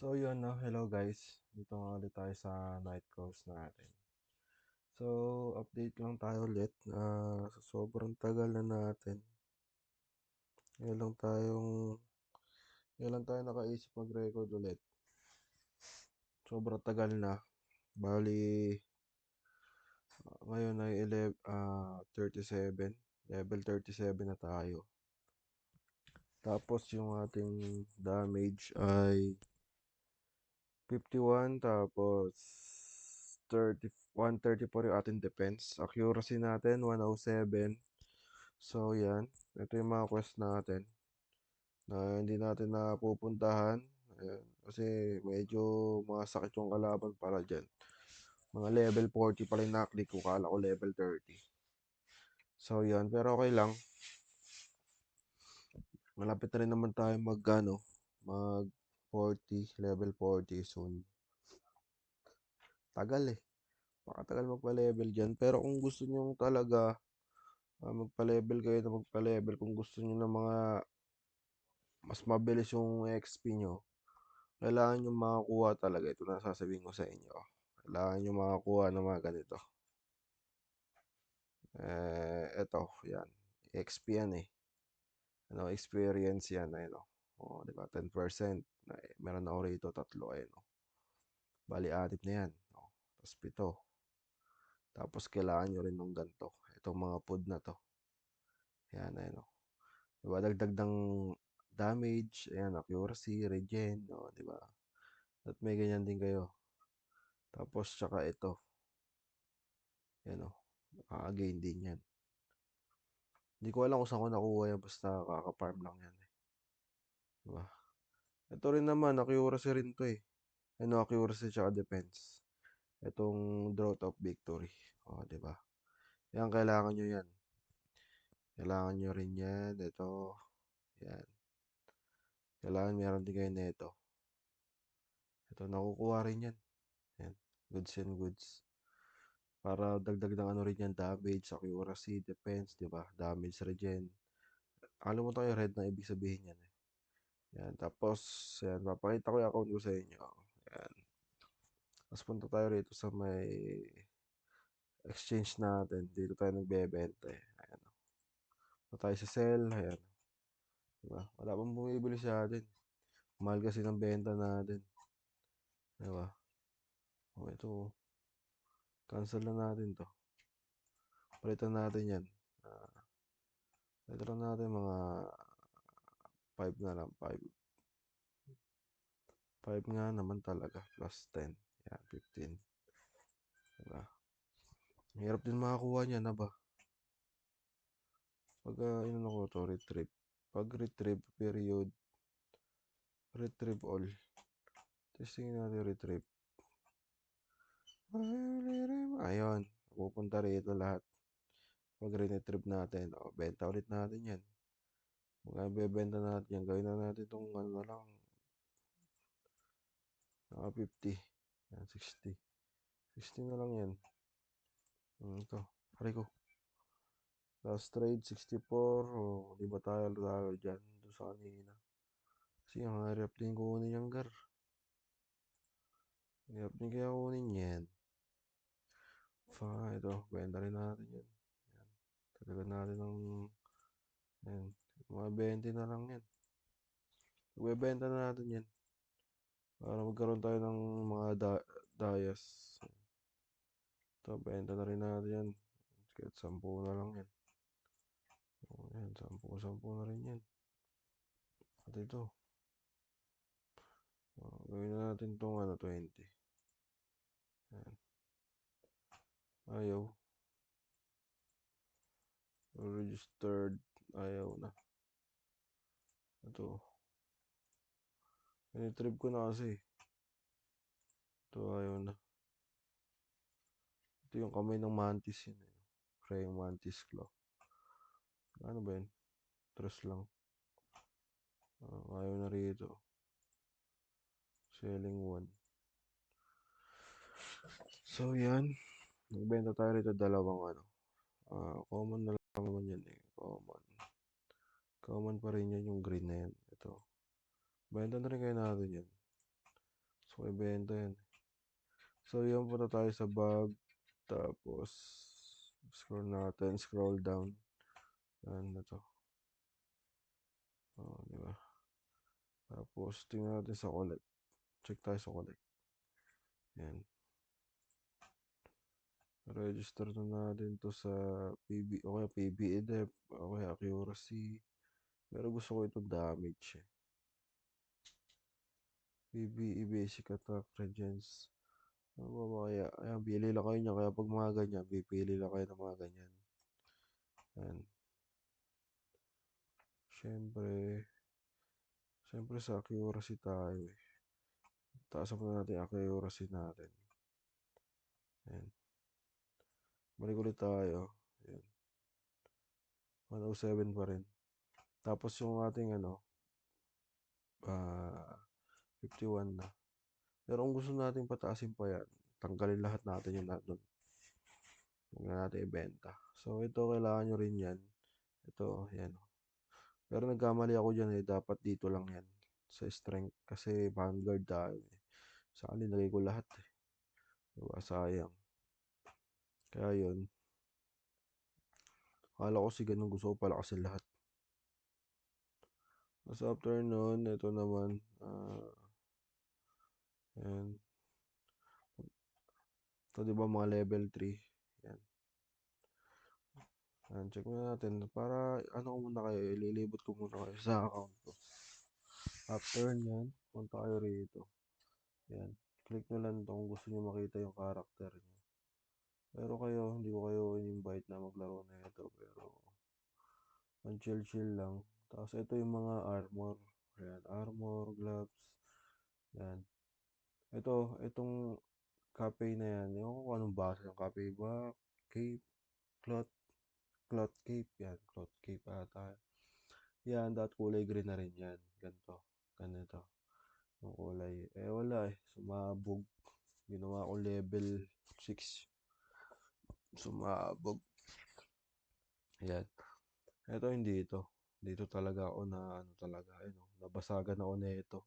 So yun 'no, hello guys. Dito nga ulit tayo sa night course natin. So, update lang tayo ulit, ah, sa sobrang tagal na natin. Ngayon lang tayong ngayon lang tayo nakaisip mag-record ulit. Sobrang tagal na. Bale, ngayon ay elev ah, 37, level 37 na tayo. Tapos yung ating damage ay 51 tapos 30 134 yung ating defense. Accuracy natin 107. So yan, ito yung mga quest natin na hindi natin napupuntahan. Ayan, kasi medyo masakit yung kalaban para diyan. Mga level 40 pala yung naklik ko, kala ko level 30. So yan, pero okay lang. Malapit na rin naman tayo mag ano, mag 40, level 40 soon. Tagal eh. Pakatagal magpa-level diyan. Pero kung gusto niyo talaga ah, magpa-level kayo na magpa-level kung gusto niyo ng mga mas mabilis yung XP nyo, kailangan nyo makakuha talaga. Ito na sasabihin ko sa inyo. Kailangan nyo makakuha ng mga ganito. Eh, ito, yan. XP yan eh. Ano, experience yan. Ayun, oh. Oh, di ba? 10%. Na, eh, meron ako rito, tatlo. Ayun, oh. Bali, anim na yan. Oh. Tapos pito. Tapos kailangan nyo rin ng ganito. Itong mga food na to. Yan, ayun, oh. Diba? Dagdag ng damage, ayan, accuracy, regen, oh, di ba? At may ganyan din kayo. Tapos, tsaka ito. Yan, oh. Nakaka-gain din yan. Hindi ko alam kung saan ko nakuha yan. Basta kaka-farm lang yan. Eh. Diba? Ito rin naman, accuracy rin to eh. Ano, accuracy tsaka defense. Itong drought of victory. O, oh, di ba? Yan, kailangan nyo yan. Kailangan nyo rin yan. Ito. Yan. Kailangan meron din kayo nito. Ito, nakukuha rin yan. Yan. Goods and goods. Para dagdag ng ano rin yan, damage, accuracy, defense, di ba? Damage, regen. Alam mo tayo, red na ibig sabihin yan eh. Yan. Tapos, yan. Papakita ko yung account ko sa inyo. Yan. Tapos punta tayo rito sa may exchange natin. Dito tayo nagbebenta eh. Ayan. Punta tayo sa sell. Ayan. Diba? Wala pang bumibili sa atin. Mahal kasi ng benta natin. Diba? O ito. Cancel na natin to. Palitan natin yan. Uh, palitan natin mga 5 na lang. 5. 5 nga naman talaga. Plus 10. Yan, 15. Diba? Hirap din makakuha niya na ba? Pag uh, inano ko to, retrieve. Pag retrieve period, retrieve all. Testing natin retrieve. Ayun. Pupunta rito lahat. Pag retrieve natin. O, benta ulit natin yan. Mga bebenta natin yan. Gawin na natin itong ano na lang. Naka 50. Yan, 60. 60 na lang yan. Hmm, ito. Pare ko. Last trade, 64. O, di ba tayo lalo dyan? Doon sa kanina. Kasi ang harap din kunin yung gar. Hirap din kaya kunin yan. Fa, ito. Benta rin natin yan. Yan. Talaga natin ng yan. Mga 20 na lang yan. Bebenta na natin yan. Para magkaroon tayo ng mga dayas. Ito, benta na rin natin yan. Kahit 10 na lang yan. O, yan, 10-10 na rin yan. At ito. O, gawin na natin itong ano, 20. Yan. Ayaw. Registered. Ayaw na. Ito. Pinitrip ko na kasi. Ito ayaw na. Ito yung kamay ng mantis yun. Eh. Praying mantis claw. Ano ba yun? Tres lang. Uh, ayaw na rito. Selling one. So, yan. Nagbenta tayo rito dalawang ano. Uh, common na lang naman yan eh. Common. Common pa rin yan yung green na yan. Ito. Benta na rin kayo natin yan. Gusto ko ibenta yan. So, yan punta tayo sa bag. Tapos, scroll natin, scroll down. Yan, ito. Oh, di ba? Tapos, tingnan natin sa collect. Check tayo sa collect. Yan. Register na natin to sa PB, o kaya PBEDEP, o kaya. Pero gusto ko itong damage eh. PBE basic attack regens. Ano ba kaya? Ayan, pili lang kayo niya. Kaya pag mga ganyan, pipili lang kayo ng mga ganyan. Ayan. Siyempre, siyempre sa accuracy tayo eh. Taas mo natin accuracy natin. Ayan. Balik ulit tayo. Ayan. 107 pa rin. Tapos yung ating ano, ah, 51 na. Pero kung gusto natin pataasin pa yan, tanggalin lahat natin yung nandun. Huwag na natin ibenta. So, ito, kailangan nyo rin yan. Ito, yan. Pero nagkamali ako dyan eh. Dapat dito lang yan. Sa strength. Kasi vanguard tayo eh. Sa akin, nilagay ko lahat eh. Diba? Sayang. Kaya yun. Akala ko si ganun gusto ko pala kasi lahat. Tapos after nun, ito naman, ah, Ayan. Ito, di ba, mga level 3. Ayan. Ayan, check muna natin. Para, ano ko muna kayo, ililibot ko muna kayo sa account ko. After nyan, punta kayo rito. Ayan. Click nyo lang ito kung gusto nyo makita yung character nyo. Pero kayo, hindi ko kayo in-invite na maglaro na ito. Pero, ang chill-chill lang. Tapos, ito yung mga armor. Ayan, armor, gloves. Ayan. Ito, itong cafe na yan. Ewan ko kung anong base ng cafe ba? Cape, cloth, cloth cape. Yan, cloth cape ata. Yan, dat kulay green na rin yan. Ganito, ganito. Yung kulay. Eh, wala eh. Sumabog. Ginawa ko level 6. Sumabog. Yan. Ito, hindi ito. Dito talaga ako na, ano talaga, ano, nabasagan ako na ito.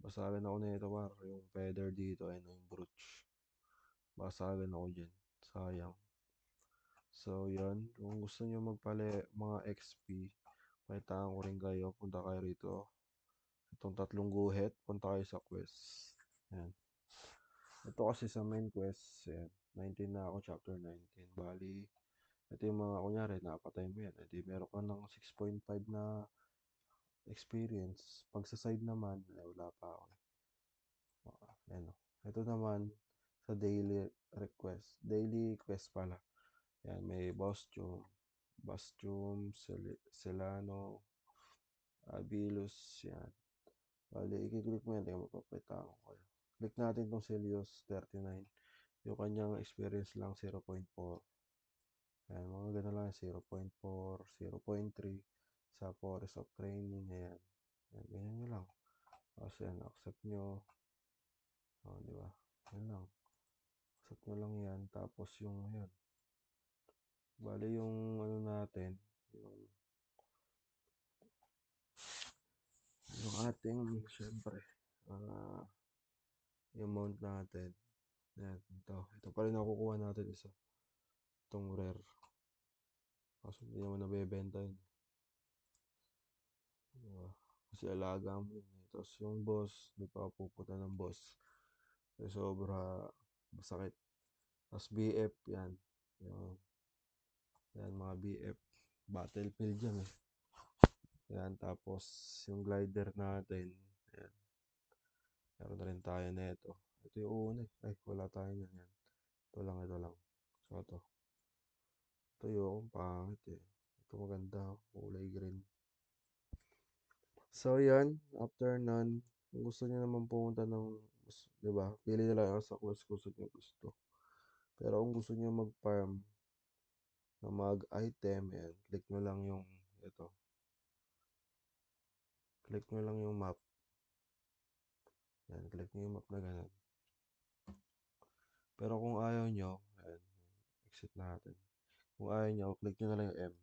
Basagan ako nito par, yung feather dito, ayun yung brooch. Basagan ako dyan. Sayang. So, yan. Kung gusto nyo magpali mga XP, palitaan ko rin kayo. Punta kayo rito. Itong tatlong guhit, punta kayo sa quest. Yan. Ito kasi sa main quest, yan. 19 na ako, chapter 19. Bali, ito yung mga, kunyari, napatay mo yan. Edi, meron ka ng 6.5 na experience. Pag sa side naman, eh, wala pa ako. Uh, ano. Ito naman, sa daily request. Daily quest pala. Yan, may Bostium, Bastium, Sel Celano, Abilus, yan. Bali, i-click mo yan, tingnan mapapita ko kayo. Click natin itong Celios 39. Yung kanyang experience lang 0.4. Yan, mga ganun lang 0.4, 0.3 sa Forest of Training, ayan. Ayan, ganyan nyo lang. Tapos yan, accept nyo. O, oh, di ba? Yan lang. Accept nyo lang yan. Tapos yung, ayan. Bali yung, ano natin, yung, yung ating, syempre, uh, yung mount natin. Yan, ito. Ito pa rin nakukuha natin isa. Itong rare. Kaso hindi naman nabebenta yun. Diba? Kasi alaga mo yun. Eh. Tapos yung boss, di pa pupunta ng boss. Kasi sobra masakit. Tapos BF, yan. Yan. Yan, mga BF. Battlefield yan eh. Yan, tapos yung glider natin. Yan. Meron na rin tayo na ito. Ito yung una eh. Ay, wala tayo yan. yan. Ito lang, ito lang. So, ito. Ito yung pangit eh. Ito maganda. Kulay green. So, yan. After nun, kung gusto niyo naman pumunta ng, di ba? Pili na lang sa quest kung gusto niyo gusto. Pero kung gusto niyo mag-farm na mag-item, yan. Click nyo lang yung, ito. Click nyo lang yung map. Yan, click nyo yung map na ganun. Pero kung ayaw nyo, yan, exit natin. Kung ayaw nyo, click nyo na lang yung M.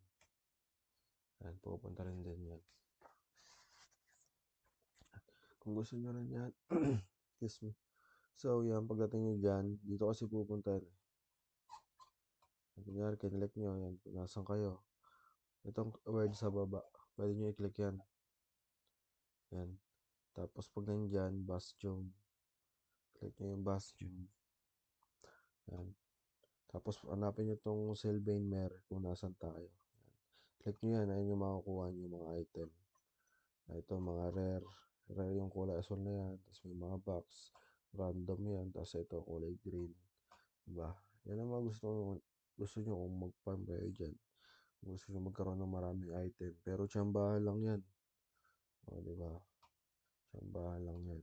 Yan, pupunta rin din yan. Kung gusto nyo rin yan, Excuse me. So, yan pagdating niyo diyan, dito kasi pupunta yan, eh. Kunyari kinlick niyo, yan kung nasaan kayo. Itong word sa baba, puwede niyo i-click yan. Yan. Tapos 'pag nandiyan, Bastion. Click niyo yung Bastion. Yan. Tapos hanapin niyo 'tong Sylvain-Mer kung nasaan tayo. Click niyo yan, ayan yung makukuha niyong mga item. Ito mga rare, rare yung kulay asul na yan, tapos may mga box, random yan, tapos ito kulay green, 'di ba? Yan ang mga gusto gusto niyo kung mag-farm kayo. Kung gusto niyo magkaroon ng maraming item, pero tsambahan lang yan. Oh, 'di ba? Tsambahan lang yan.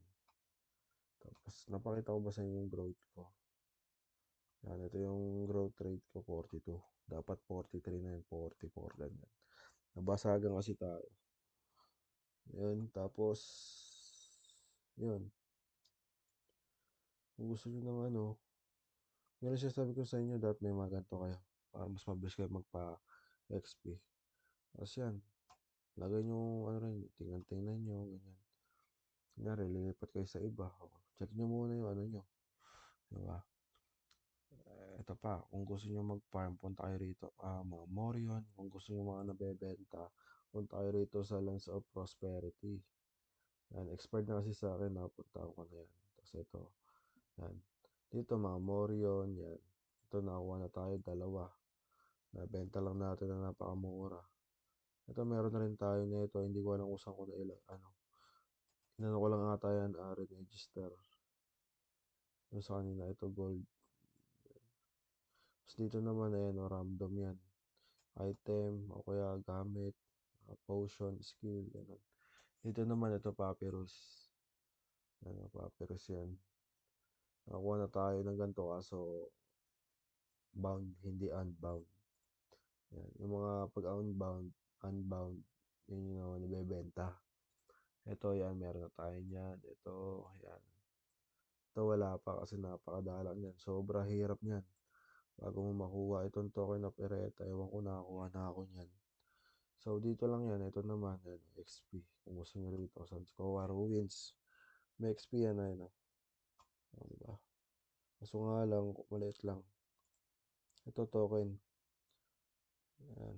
Tapos napakita ko ba sa inyo yung growth ko? Yan, ito yung growth rate ko 42. Dapat 43 na yan, 44 ganyan. Nabasagan kasi tayo. Yan, tapos yun. Kung gusto niyo ng ano, yun ang sinasabi ko sa inyo dapat may mga ganito kayo para mas mabilis kayo magpa-XP. Tapos yan, lagay niyo ano rin, tingnan-tingnan niyo ganyan. Kunyari lilipat kayo sa iba, check niyo muna yung ano niyo, 'di Eto pa, kung gusto niyo mag-farm punta kayo rito, ah, mga Morion, kung gusto niyo mga nabebenta, punta kayo rito sa Lands of Prosperity. Yan, expired na kasi sa akin, napuntahan ko na yan. Tapos ito, yan. Dito mga Morion, yan. Ito nakakuha na tayo, dalawa. Nabenta lang natin na napakamura. Ito meron na rin tayo nito, hindi ko alam kung saan ko na ilang, ano. Inano ko lang ata yan, ah, register. Yung sa kanina, ito gold. Tapos dito naman, ayan, oh, random yan. Item, o kaya gamit, uh, potion, skill, ganun. Dito naman, ito papyrus. Ano, papyrus yan. Nakakuha na tayo ng ganito kaso bound, hindi unbound. Yan. Yung mga pag unbound, unbound, yun yung naman nabebenta. Ito, yan, meron na tayo niyan. Ito, yan. Ito, wala pa kasi napakadalang yan. Sobra hirap niyan. Bago mo makuha itong token of Ereta, ewan ko nakakuha na ako niyan. So, dito lang yan. Ito naman, yan, XP. Kung gusto nyo rito, Sans Kowa Ruins. May XP yan, ayun, oh. Oh, diba? Kaso nga lang, maliit lang. Ito, token. Ayan.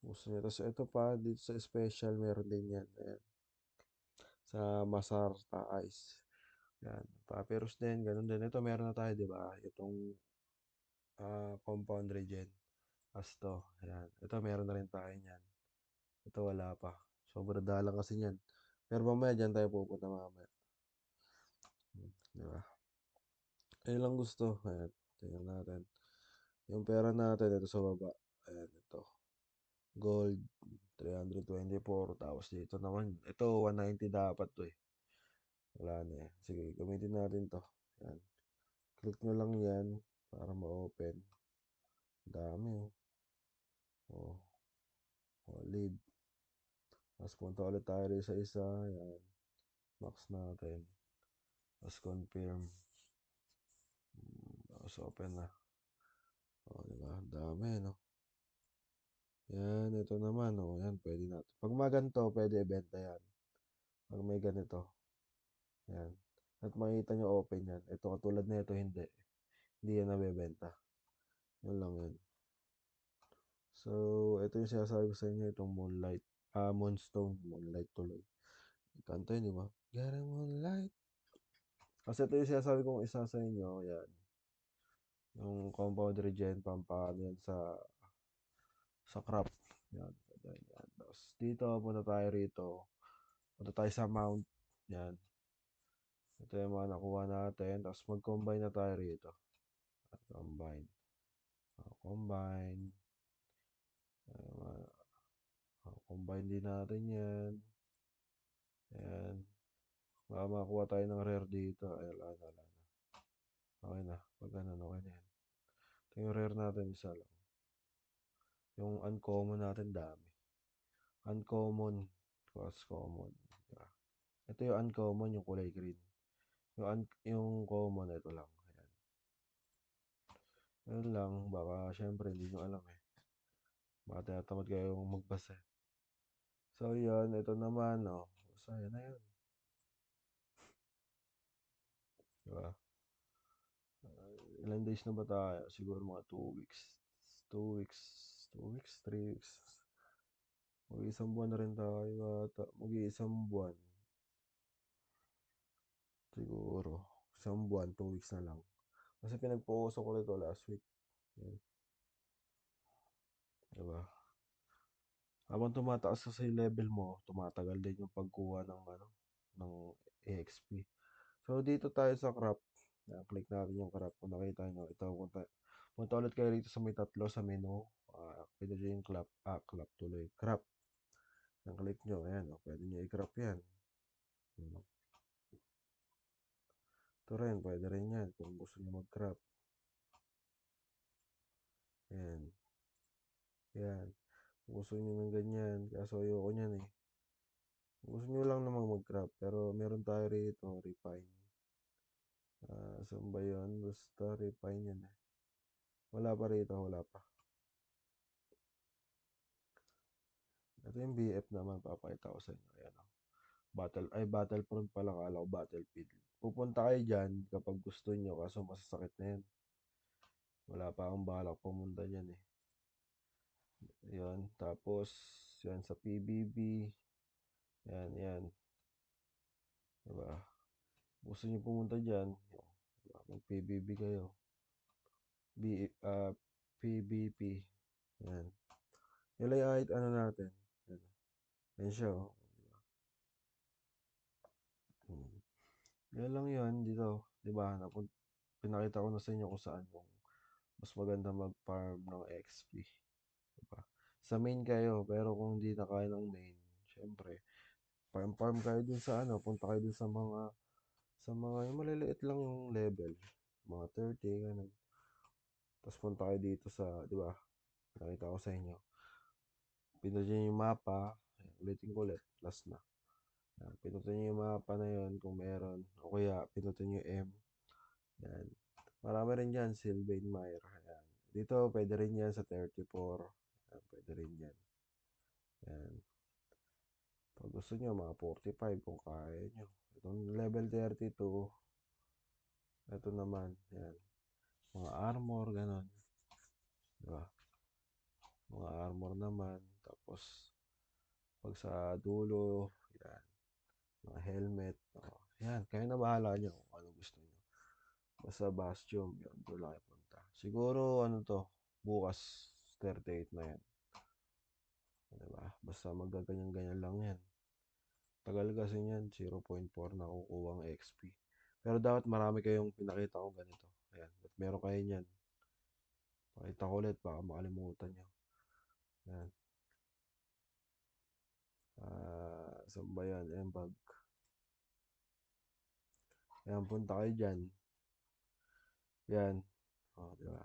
Gusto nyo. Tapos, ito pa, dito sa special, meron din yan. Ayan. Sa Masar Ice. Yan. Papyrus din, ganun din. Ito, meron na tayo, di ba? Itong uh, compound regen. As to. Ayan. Ito, meron na rin tayo niyan. Ito, wala pa. Sobrang dalang kasi niyan. Pero mamaya, dyan tayo pupunta mamaya. Di ba? Ayun lang gusto. Ayan. Tingnan natin. Yung pera natin, ito sa baba. Ayan, ito. Gold, 324. Tapos dito naman, ito, 190 dapat to eh. Wala na eh. Sige, gamitin natin to. Ayan. Click nyo lang yan para ma-open. Dami oh. Oh. Oh, leave. Tapos punta ulit tayo sa isa. Ayan. Max natin. Tapos confirm. Tapos open na. O, oh, diba? Dami, no? Yan, ito naman. Oh, yan, pwede natin. Pag maganto, pwede ibenta yan. Pag may ganito. Yan. At makikita nyo open yan. Ito, katulad na ito, hindi. Hindi yan nabebenta. Yan lang yan. So, ito yung sinasabi ko sa inyo, itong moonlight. Ah, moonstone. Moonlight tuloy. Kanto yun, di ba? Get a moonlight. Kasi ito yung sinasabi kong isa sa inyo, yan. Yung compound regen, pampaano yan sa sa crop. Yan. Yan, yan. Tapos dito, punta tayo rito. Punta tayo sa mount. Yan. Ito yung mga nakuha natin. Tapos mag-combine na tayo rito. Combine. Uh, combine. Uh, uh, combine din natin yan. Yan. Baka makakuha tayo ng rare dito. Ay, wala na, wala na. Okay na. Pag ganun, okay na yan. Ito yung rare natin, isa lang. Yung uncommon natin, dami. Uncommon. Cross common. Diba? Ito yung uncommon, yung kulay green. Yung, un- yung common, ito lang. Yun lang. Baka, syempre, hindi nyo alam eh. Baka tinatamad kayo magbasa. So, yun. Ito naman, oh. So, yun na yun. 'Di ba? Ah, ilang days na ba tayo? Siguro mga 2 weeks. 2 weeks, 2 weeks, 3 weeks. Mag-iisang buwan na rin tayo ata. Mag-iisang buwan. Siguro. Isang buwan, 2 weeks na lang. Kasi pinag-focus ko nito last week. Yan. 'Di ba? Habang tumataas kasi yung level mo, tumatagal din yung pagkuha ng ano, ng EXP. So, dito tayo sa crop. Yan, click natin yung crop. Kung nakita nyo, ito, punta, punta ulit kayo rito sa may tatlo sa menu. Uh, pwede nyo yung crop, ah, crop tuloy. Crop. Yan, click nyo. Ayan, oh, pwede nyo i-crop yan. Hmm. Ito rin, pwede rin yan kung gusto nyo mag-crop. Ayan. Yan. Kung gusto nyo ng ganyan, kaso ayoko niyan eh. Kung gusto nyo lang namang mag-crop, pero meron tayo rito, refine. Uh, saan ba yun? Basta refine yan eh. Wala pa rito, wala pa. Ito yung BF naman, papakita ko sa inyo. Ayan o. Battle, ay Battlefront pala, kala ko Battlefield. Pupunta kayo dyan kapag gusto nyo, kaso masasakit na yan. Wala pa akong balak pumunta dyan eh. Yan, tapos yan sa PBB. Yan, yan. Diba? Gusto niyo pumunta diba? mag PBB kayo. B uh, PBP. Yan. Yung ano natin. Yan. Yan siya, oh. Diba? Hmm. Yan lang yun dito. Diba? Napun pinakita ko na sa inyo kung saan yung mas maganda mag-farm ng XP. Diba? sa main kayo, pero kung hindi na kaya ng main, syempre, farm farm kayo dun sa ano, punta kayo dun sa mga, sa mga, yung maliliit lang yung level, mga 30, ganun. Tapos punta kayo dito sa, di ba, nakita ko sa inyo. Pinutin yung mapa, ulitin ko ulit, last na. Yan, pinutin nyo yung mapa na yun kung meron. O kaya, pinutin nyo M. Yan. Marami rin dyan, Sylvain Mire. Yan. Dito, pwede rin yan sa 34. Yan, pwede rin yan. Yan. Pag gusto nyo, mga 45 kung kaya nyo. Itong level 32, ito naman, yan. Mga armor, ganon. Diba? Mga armor naman. Tapos, pag sa dulo, yan. Mga helmet. Oh, yan, kayo na bahala nyo kung ano gusto nyo. Basta Bastion, yun, doon lang punta. Siguro, ano to, bukas, 38 na yan. Diba? Basta magaganyan-ganyan lang yan. Tagal kasi yan, 0.4 na kukuha ang XP. Pero dapat marami kayong pinakita ko ganito. Ayan, at meron kayo niyan. Pakita ko ulit, baka makalimutan nyo. Ayan. Ah, uh, saan ba yan? Ayan, bag. Ayan, punta kayo dyan. Yan. O, oh, diba?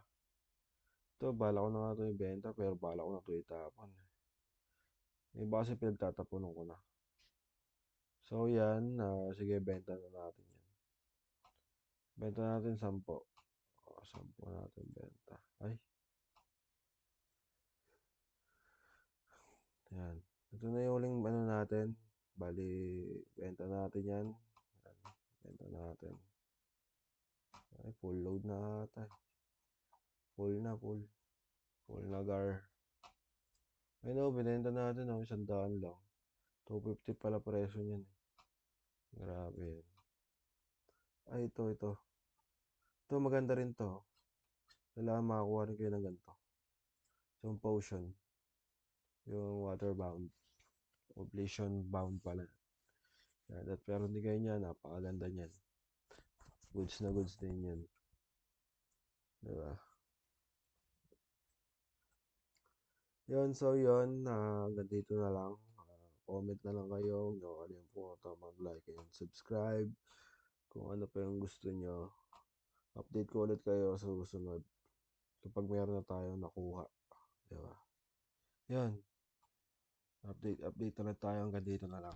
Ito, bala ko na nga ito ibenta, pero bala ko na ito itapon. Iba kasi pinagtatapunan ko na. So, yan. Uh, sige, benta na natin yan. Benta natin 10. O, 10 natin benta. Ay. Yan. Ito na yung uling ano natin. Bali, benta natin yan. yan. Benta natin. Ay, full load na ata. Full na, full. Full na gar. Ay no, binenta natin oh, isang daan lang. 250 pala presyo niyan. Eh. Grabe yan. Ay, ito, ito. Ito, maganda rin to. Kailangan makakuha rin kayo ng ganito. Yung potion. Yung water bound. Oblation bound pala. Yan, at pero hindi kayo niya, napakaganda niyan. Goods na goods din yan. Diba? Yun, so yun, uh, dito na lang. Uh, comment na lang kayo. Huwag nyo kalimutan mag-like and subscribe. Kung ano pa yung gusto nyo. Update ko ulit kayo sa susunod. Kapag mayroon na tayo nakuha. Diba? Yun. Update, update ulit tayo hanggang dito na lang.